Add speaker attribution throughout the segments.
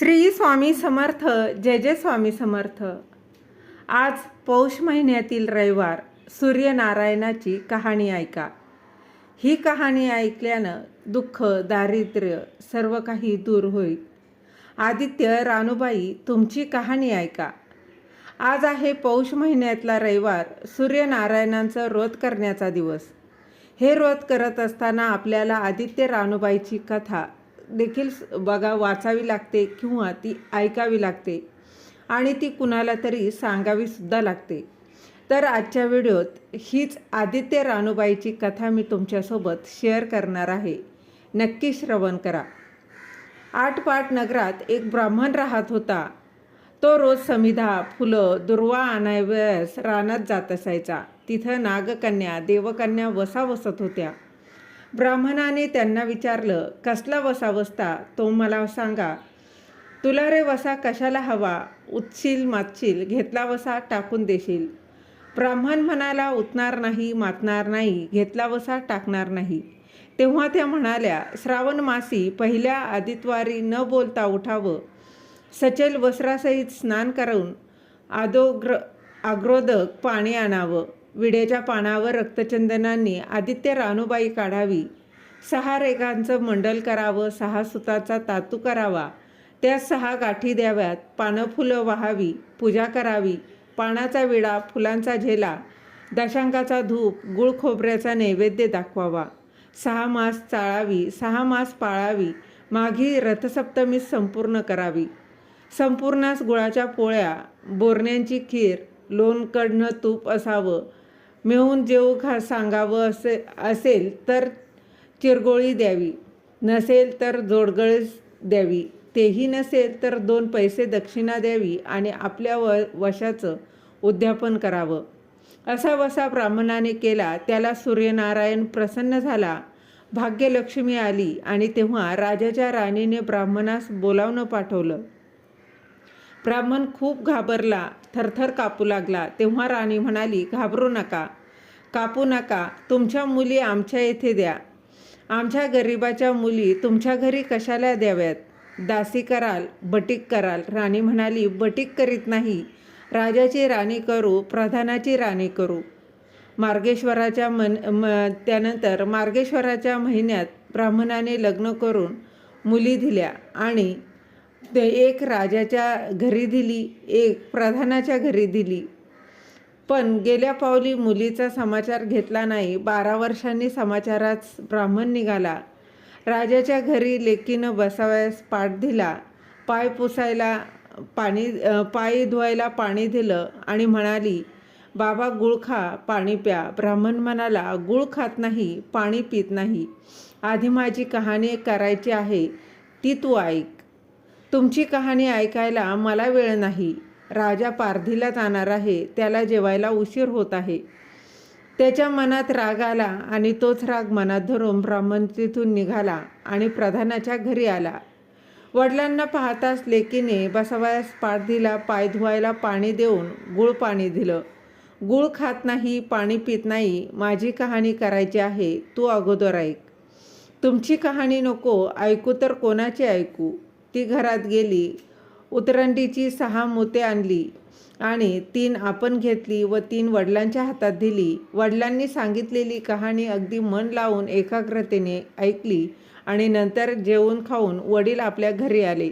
Speaker 1: श्री स्वामी समर्थ जय जय स्वामी समर्थ. आज पौष महिन्यातील रविवार सूर्यनारायणाची कहाणी ऐका. ही कहाणी ऐकल्यानं दुःख दारिद्र्य सर्व काही दूर होईल. आदित्य रानूबाई तुमची कहाणी ऐका. आज आहे पौष महिन्यातला रविवार सूर्यनारायणांचं व्रत करण्याचा दिवस. हे व्रत करत असताना आपल्याला आदित्य रानूबाईची कथा देखील बघा वाचावी लागते किंवा ती ऐकावी लागते आणि ती कुणाला तरी सांगावीसुद्धा लागते. तर आजच्या व्हिडिओत हीच आदित्य रानूबाईची कथा मी तुमच्यासोबत शेअर करणार आहे. नक्की श्रवण करा. आठपाट नगरात एक ब्राह्मण राहत होता. तो रोज समिधा फुलं दुर्वा आणाव्यास रानात जात असायचा. तिथं नागकन्या देवकन्या वसा वसत होत्या. ब्राह्मणाने त्यांना विचारलं कसला वसा वसता? तो मला सांगा. तुला रे वसा कशाला हवा? उतशील मातशील घेतला वसा टाकून देशील. ब्राह्मण म्हणाला उतणार नाही मातणार नाही घेतला वसा टाकणार नाही. तेव्हा त्या म्हणाल्या श्रावण मासी पहिल्या आदित्वारी न बोलता उठावं. सचल वस्त्रासहित स्नान करून आदोग्र आग्रोदक पाणी आणावं. विड्याच्या पानावर रक्तचंदनांनी आदित्य रानूबाई काढावी. सहा रेखांचं मंडल करावं सहा सुताचा तातू करावा. त्या सहा गाठी द्याव्यात. पानं फुलं वाहावी पूजा करावी. पानाचा विडा फुलांचा झेला दशांकाचा धूप गुळ खोबऱ्याचा नैवेद्य दाखवावा. सहा मास चाळावी सहा मास पाळावी. माघी रथसप्तमी संपूर्ण करावी. संपूर्णास गुळाच्या पोळ्या बोरण्यांची खीर लोणकडनं तूप असावं. मिळून जेव खा सांगावं असे असेल तर चिरगोळी द्यावी. नसेल तर जोडगळीस द्यावी. तेही नसेल तर दोन पैसे दक्षिणा द्यावी आणि आपल्या व वशाचं उद्यापन करावं. असा वसा ब्राह्मणाने केला त्याला सूर्यनारायण प्रसन्न झाला. भाग्यलक्ष्मी आली आणि तेव्हा राजाच्या राणीने ब्राह्मणास बोलावणं पाठवलं. ब्राह्मण खूप घाबरला थरथर कापू लागला. तेव्हा राणी म्हणाली घाबरू नका कापू नका. तुमच्या मुली आमच्या येथे द्या. आमच्या गरिबाच्या मुली तुमच्या घरी कशाला द्याव्यात? दासी कराल बटीक कराल. राणी म्हणाली बटीक करीत नाही. राजाची राणी करू प्रधानाची राणी करू. मार्गेश्वराच्या मन म त्यानंतर मार्गेश्वराच्या महिन्यात ब्राह्मणाने लग्न करून मुली दिल्या आणि ते एक राजाच्या घरी दिली एक प्रधानाच्या घरी दिली. पण गेल्या पावली मुलीचा समाचार घेतला नाही. बारा वर्षांनी समाचारात ब्राह्मण निघाला. राजाच्या घरी लेकीनं बसावयास पाठ दिला. पाय पुसायला पाणी पाय धुवायला पाणी दिलं आणि म्हणाली बाबा गुळ खा पाणी प्या. ब्राह्मण म्हणाला गुळ खात नाही पाणी पित नाही. आधी माझी कहाणी करायची आहे. ती तू ऐक. तुमची कहाणी ऐकायला मला वेळ नाही. राजा पारधीला जाणार आहे. त्याला जेवायला उशीर होत आहे. त्याच्या मनात राग आला आणि तोच राग मनात धरून ब्राह्मण तिथून निघाला आणि प्रधानाच्या घरी आला. वडिलांना पाहताच लेकीने बसवायास पारधीला पाय धुवायला पाणी देऊन गुळ पाणी दिलं. गुळ खात नाही पाणी पित नाही माझी कहाणी करायची आहे तू अगोदर ऐक. तुमची कहाणी नको ऐकू तर कोणाची ऐकू? ती घरात गेली. उतरंडीची सहा मोते आणली आणि तीन आपण घेतली व तीन वडिलांच्या हातात दिली. वडिलांनी सांगितलेली कहाणी अगदी मन लावून एकाग्रतेने ऐकली आणि नंतर जेवून खाऊन वडील आपल्या घरी आले.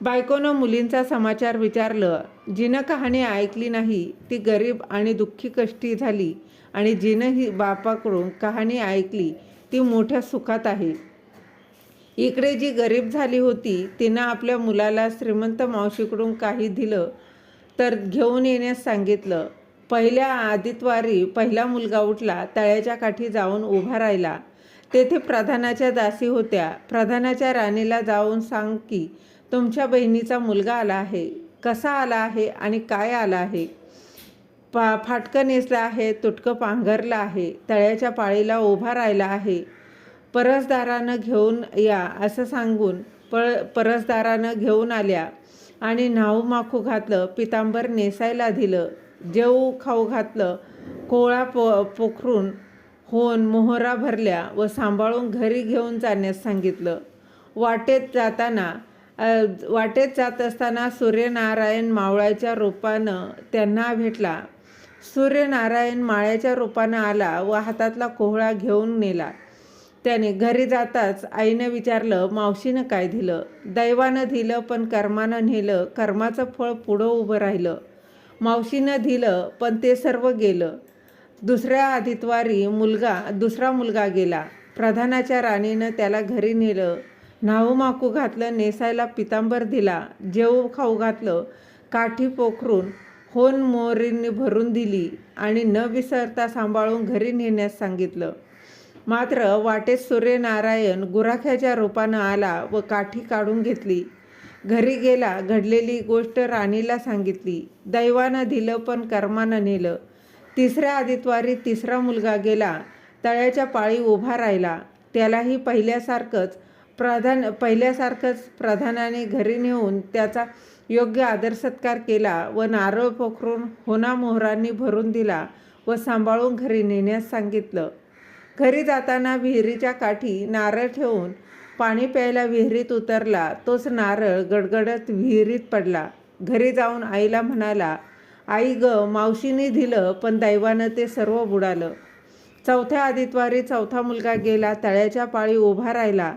Speaker 1: बायकोनं मुलींचा समाचार विचारलं. जिनं कहाणी ऐकली नाही ती गरीब आणि दुःखी कष्टी झाली आणि जिनं ही बापाकडून कहाणी ऐकली ती मोठ्या सुखात आहे. इकडे जी गरीब झाली होती तिनं आपल्या मुलाला श्रीमंत मावशीकडून काही दिलं तर घेऊन येण्यास सांगितलं. पहिल्या आदित्वारी पहिला मुलगा उठला तळ्याच्या काठी जाऊन उभा राहिला. तेथे प्रधानाच्या दासी होत्या. प्रधानाच्या राणीला जाऊन सांग की तुमच्या बहिणीचा मुलगा आला आहे. कसा आला आहे आणि काय आला आहे? पा फाटकं नेसलं आहे तुटकं पांघरलं आहे तळ्याच्या पाळीला उभा राहिला आहे. परसदारानं घेऊन या असं सांगून पळ परसदारानं घेऊन आल्या आणि न्हाऊ माखू घातलं पितांबर नेसायला दिलं जेऊ खाऊ घातलं कोळा पो पोखरून होऊन मोहरा भरल्या व सांभाळून घरी घेऊन जाण्यास सांगितलं. वाटेत जाताना वाटेत जात असताना सूर्यनारायण मावळ्याच्या रूपानं त्यांना भेटला. सूर्यनारायण माळ्याच्या रूपानं आला व हातातला कोहळा घेऊन नेला. त्याने घरी जाताच आईनं विचारलं मावशीनं काय दिलं? दैवानं दिलं पण कर्मानं नेलं. कर्माचं फळ पुढं उभं राहिलं. मावशीनं दिलं पण ते सर्व गेलं. दुसऱ्या आदितवारी मुलगा दुसरा मुलगा गेला. प्रधानाच्या राणीनं त्याला घरी नेलं. न्हाऊ माकू घातलं नेसायला पितांबर दिला. जेऊ खाऊ घातलं काठी पोखरून होन मोरींनी भरून दिली आणि न विसरता सांभाळून घरी नेण्यास सांगितलं. मात्र वाटेत सूर्यनारायण गुराख्याच्या रूपानं आला व काठी काढून घेतली. घरी गेला घडलेली गोष्ट राणीला सांगितली. दैवानं दिलं पण कर्मानं नेलं. तिसऱ्या आदितवारी तिसरा मुलगा गेला. तळ्याच्या पाळी उभा राहिला. त्यालाही पहिल्यासारखंच प्रधान पहिल्यासारखंच प्रधानाने घरी नेऊन त्याचा योग्य आदर सत्कार केला व नारळ पोखरून होना मोहरांनी भरून दिला व सांभाळून घरी नेण्यास सांगितलं. घरी जाताना विहिरीच्या काठी नारळ ठेवून पाणी प्यायला विहिरीत उतरला. तोच नारळ गडगडत विहिरीत पडला. घरी जाऊन आईला म्हणाला आई ग मावशीने दिलं पण दैवानं ते सर्व बुडालं. चौथ्या आदितवारी चौथा मुलगा गेला तळ्याच्या पाळी उभा राहिला.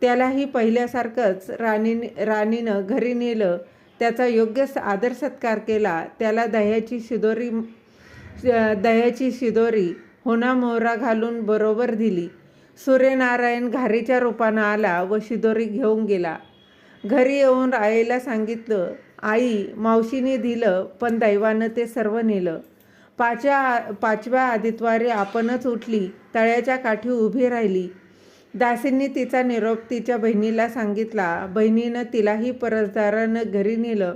Speaker 1: त्यालाही पहिल्यासारखंच राणीने राणीनं घरी नेलं. त्याचा योग्य स- आदर सत्कार केला. त्याला दह्याची शिदोरी दह्याची शिदोरी होना मोहरा घालून बरोबर दिली. सूर्यनारायण घारीच्या रूपानं आला व शिदोरी घेऊन गेला. घरी येऊन आईला सांगितलं आई मावशीने दिलं पण दैवानं ते सर्व नेलं. पाचव्या पाचव्या आदितवारी आपणच उठली तळ्याच्या काठी उभी राहिली. दासींनी तिचा निरोप तिच्या बहिणीला सांगितला. बहिणीनं तिलाही परसदारानं घरी नेलं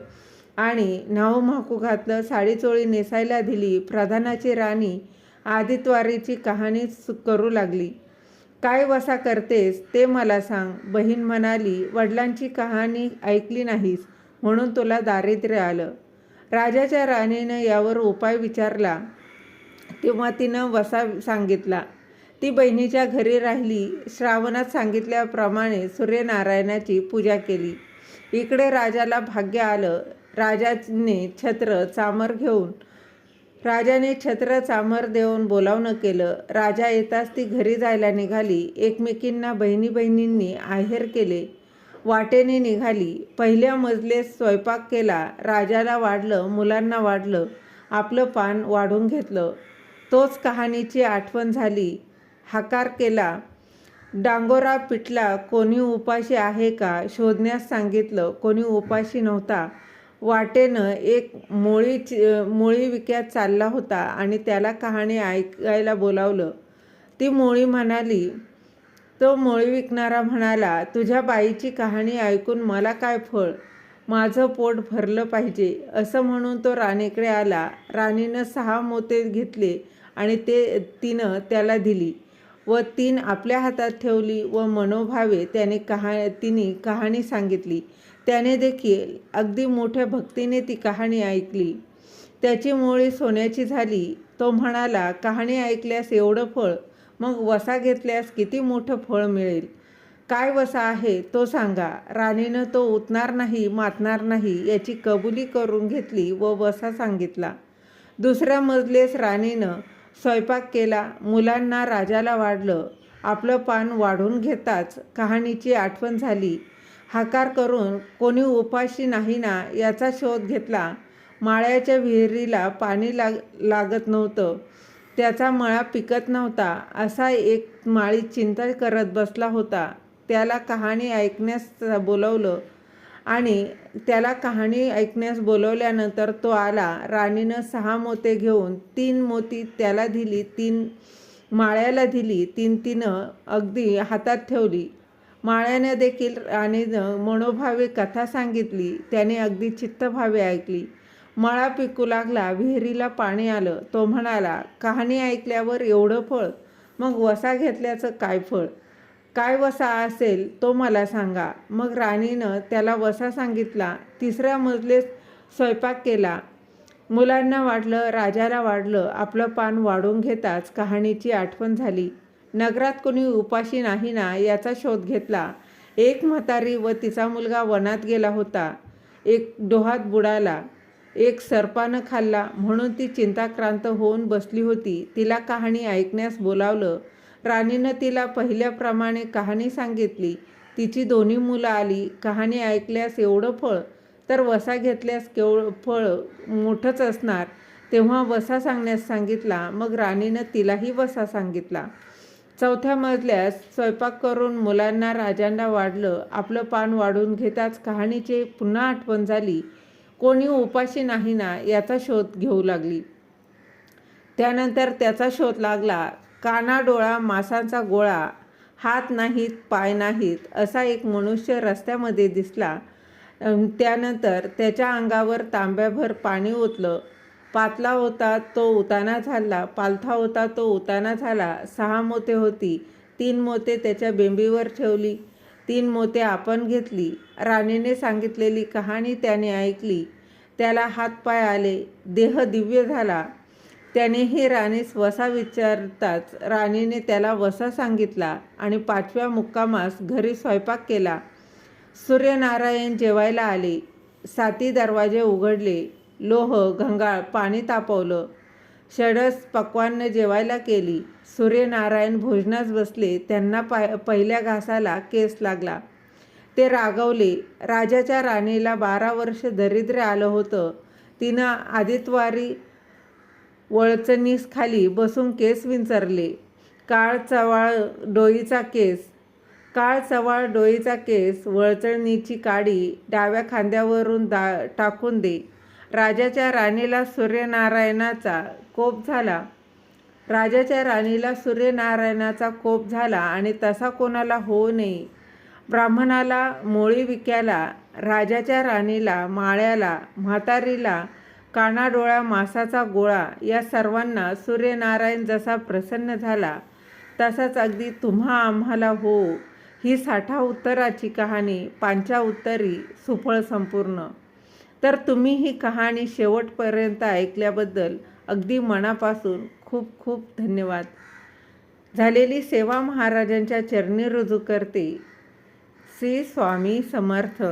Speaker 1: आणि नाव म्हाकू घातलं साडीचोळी नेसायला दिली. प्रधानाची राणी आदित्वारीची कहाणी सु- करू लागली. काय वसा करतेस ते मला सांग बहीण म्हणाली. वडिलांची कहाणी ऐकली नाहीस म्हणून तुला दारिद्र्य आलं. राजाच्या राणीनं यावर उपाय विचारला तेव्हा तिनं वसा सांगितला. ती बहिणीच्या घरी राहिली. श्रावणात सांगितल्याप्रमाणे सूर्यनारायणाची पूजा केली. इकडे राजाला भाग्य आलं. राजाने छत्र चामर घेऊन राजाने छत्र चामर देऊन बोलावणं केलं. राजा येताच ती घरी जायला निघाली. एकमेकींना बहिणी बहिणींनी आहेर केले. वाटेने निघाली. पहिल्या मजलेत स्वयंपाक केला. राजाला वाढलं मुलांना वाढलं. आपलं पान वाढून घेतलं. तोच कहाणीची आठवण झाली. हाकार केला. डांगोरा पिटला कोणी उपाशी आहे का? शोधण्यास सांगितलं. कोणी उपाशी नव्हता. वाटेनं एक मोळी मोळी विक्यात चालला होता आणि त्याला कहाणी ऐकायला बोलावलं. ती मोळी म्हणाली तो मोळी विकणारा म्हणाला तुझ्या बाईची कहाणी ऐकून मला काय फळ? माझं पोट भरलं पाहिजे. असं म्हणून तो राणीकडे आला. राणीनं सहा मोते घेतले आणि ते तिनं त्याला दिली व तीन आपल्या हातात ठेवली व मनोभावे त्याने कहा तिने कहाणी सांगितली. त्याने देखील अगदी मोठ्या भक्तीने ती कहाणी ऐकली. त्याची मोळी सोन्याची झाली. तो म्हणाला कहाणी ऐकल्यास एवढं फळ मग वसा घेतल्यास किती मोठं फळ मिळेल? काय वसा आहे तो सांगा. राणीनं तो उतणार नाही मातणार नाही याची कबुली करून घेतली व वसा सांगितला. दुसऱ्या मजलेस राणीनं स्वयंपाक केला. मुलांना राजाला वाढलं. आपलं पान वाढून घेताच कहाणीची आठवण झाली. हाकार करून कोणी उपाशी नाही ना याचा शोध घेतला. माळ्याच्या विहिरीला पाणी लाग लागत नव्हतं. त्याचा मळा पिकत नव्हता. असा एक माळी चिंता करत बसला होता. त्याला कहाणी ऐकण्यास बोलवलं आणि त्याला कहाणी ऐकण्यास बोलवल्यानंतर तो आला. राणीनं सहा मोते घेऊन तीन मोती त्याला दिली. तीन माळ्याला दिली. तीन तिनं अगदी हातात ठेवली. माळ्याने देखील राणीनं मनोभावे कथा सांगितली. त्याने अगदी चित्तभावे ऐकली. मळा पिकू लागला विहिरीला पाणी आलं. तो म्हणाला कहाणी ऐकल्यावर एवढं फळ? मग वसा घेतल्याचं काय फळ? काय वसा असेल तो मला सांगा. मग राणीनं त्याला वसा सांगितला. तिसऱ्या मजलेत स्वयंपाक केला. मुलांना वाढलं राजाला वाढलं आपलं पान वाढून घेताच कहाणीची आठवण झाली. नगरात कोणी उपाशी नाही ना याचा शोध घेतला. एक म्हातारी व तिचा मुलगा वनात गेला होता. एक डोहात बुडाला. एक सर्पानं खाल्ला. म्हणून ती चिंताक्रांत होऊन बसली होती. तिला कहाणी ऐकण्यास बोलावलं. राणीनं तिला पहिल्याप्रमाणे कहाणी सांगितली. तिची दोन्ही मुलं आली. कहाणी ऐकल्यास एवढं फळ तर वसा घेतल्यास केवळ फळ मोठंच असणार. तेव्हा वसा सांगण्यास सांगितला. मग राणीनं तिलाही वसा सांगितला. चौथ्या मजल्यास स्वयंपाक करून मुलांना राजांना वाढलं आपलं पान वाढून घेताच कहाणीची पुन्हा आठवण झाली. कोणी उपाशी नाही ना याचा शोध घेऊ लागली. त्यानंतर त्याचा शोध लागला काना डोळा मासांचा गोळा हात नाहीत पाय नाहीत असा एक मनुष्य रस्त्यामध्ये दिसला. त्यानंतर त्याच्या अंगावर तांब्याभर पाणी ओतलं. पातला होता तो उताना झाला. पालथा होता तो उताना झाला. सहा मोते होती. तीन मोते त्याच्या बेंबीवर ठेवली. तीन मोते आपण घेतली. राणीने सांगितलेली कहाणी त्याने ऐकली. त्याला हातपाय आले. देह दिव्य झाला. त्याने हे राणीस वसा विचारताच राणीने त्याला वसा सांगितला आणि पाचव्या मुक्कामास घरी स्वयंपाक केला. सूर्यनारायण जेवायला आले. साती दरवाजे उघडले. लोह घंगाळ पाणी तापवलं. षडस पक्वान्न जेवायला केली. सूर्यनारायण भोजनास बसले. त्यांना पाय पहिल्या घासाला केस लागला. ते रागवले राजाच्या राणीला बारा वर्ष दरिद्र आलं होतं. तिनं आदितवारी वळचणीस खाली बसून केस विंचरले. काळ चवाळ डोईचा केस काळ चवाळ डोईचा केस वळचणीची काडी डाव्या खांद्यावरून दा टाकून दे. राजाच्या राणीला सूर्यनारायणाचा कोप झाला. राजाच्या राणीला सूर्यनारायणाचा कोप झाला आणि तसा कोणाला होऊ नये. ब्राह्मणाला मोळी विक्याला राजाच्या राणीला माळ्याला म्हातारीला कानाडोळा मासाचा गोळा या सर्वांना सूर्यनारायण जसा प्रसन्न झाला तसाच अगदी तुम्हा आम्हाला हो ही साठा उत्तराची कहाणी पांच्या उत्तरी सुफळ संपूर्ण. तर तुम्ही ही कहाणी शेवटपर्यंत ऐकल्याबद्दल अगदी मनापासून खूप खूप धन्यवाद. झालेली सेवा महाराजांच्या चरणी रुजू करते. श्री स्वामी समर्थ.